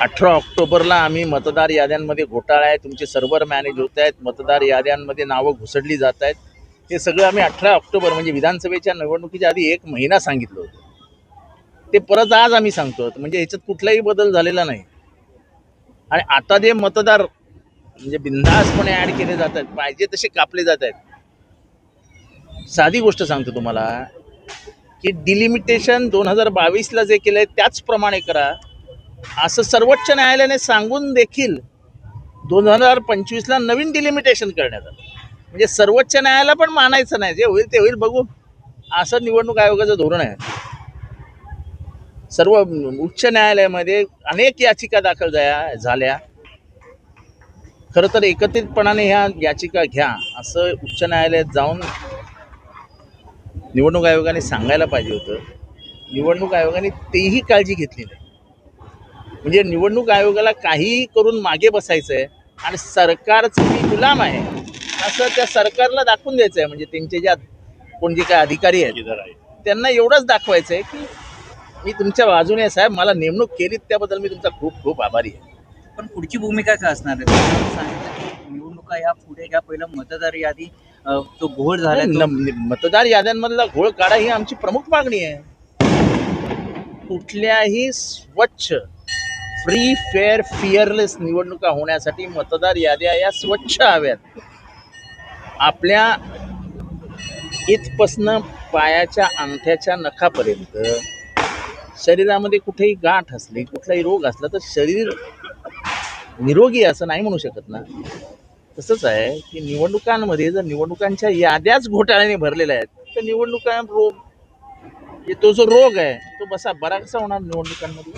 अठरा ऑक्टोबरला आम्ही मतदार याद्यांमध्ये घोटाळा आहे. तुमचे सर्व्हर मॅनेज होत आहेत. मतदार याद्यांमध्ये नावं घुसडली जात आहेत. हे सगळं आम्ही अठरा ऑक्टोबर म्हणजे विधानसभेच्या निवडणुकीच्या आधी एक महिना सांगितलं होतं. ते परत आज आम्ही सांगतो म्हणजे ह्याच्यात कुठलाही बदल झालेला नाही. आणि आता जे मतदार म्हणजे बिंदासपणे ॲड केले जात आहेत पाहिजे तसे कापले जात आहेत. साधी गोष्ट सांगतो तुम्हाला की डिलिमिटेशन दोन हजार बावीसला जे केलं आहे त्याचप्रमाणे करा. असं सर्वोच्च न्यायालयाने सांगून देखील दोन हजार पंचवीसला नवीन डिलिमिटेशन करण्यात आलं. म्हणजे सर्वोच्च न्यायालयाला पण मानायचं नाही. जे होईल ते होईल. बघू. असं निवडणूक आयोगाचं धोरण आहे. सर्व उच्च न्यायालयामध्ये अनेक याचिका दाखल झाल्या झाल्या. खरं तर एकत्रितपणाने ह्या याचिका घ्या. असं उच्च न्यायालयात जाऊन निवडणूक आयोगाने सांगायला पाहिजे होतं. निवडणूक आयोगाने तेही काळजी घेतली नाही. म्हणजे निवडणूक आयोगाला काहीही करून मागे बसायचं आहे आणि सरकारचं मी गुलाम आहे असं त्या सरकारला दाखवून द्यायचं आहे म्हणजे त्यांचे ज्या कोण जे काय अधिकारी आहेत त्यांना एवढंच दाखवायचं आहे की मी तुमच्या बाजूने आहे साहेब मला नेमणूक केलीत त्याबद्दल मी तुमचा खूप खूप आभारी आहे. पण पुढची भूमिका काय असणार आहे? तुम्ही सांगितलं की निवडणुका या पुढे घ्या. पहिलं मतदार यादी तो घोळ झाला मतदार याद्यांमधला घोळ काढा ही आमची प्रमुख मागणी आहे. कुठल्याही स्वच्छ फ्री फेअर फिअरलेस निवडणुका होण्यासाठी मतदार याद्या या स्वच्छ हव्यात. आपल्या इथपासनं पायाच्या अंगठ्याच्या नखापर्यंत शरीरामध्ये कुठेही गाठ असली कुठलाही रोग असला तर शरीर निरोगी असं नाही म्हणू शकत ना. तसंच आहे की निवडणुकांमध्ये जर निवडणुकांच्या याद्याच घोटाळ्याने भरलेल्या आहेत तर निवडणुका रोग तो जो रोग आहे तो बसा बरा कसा होणार निवडणुकांमध्ये.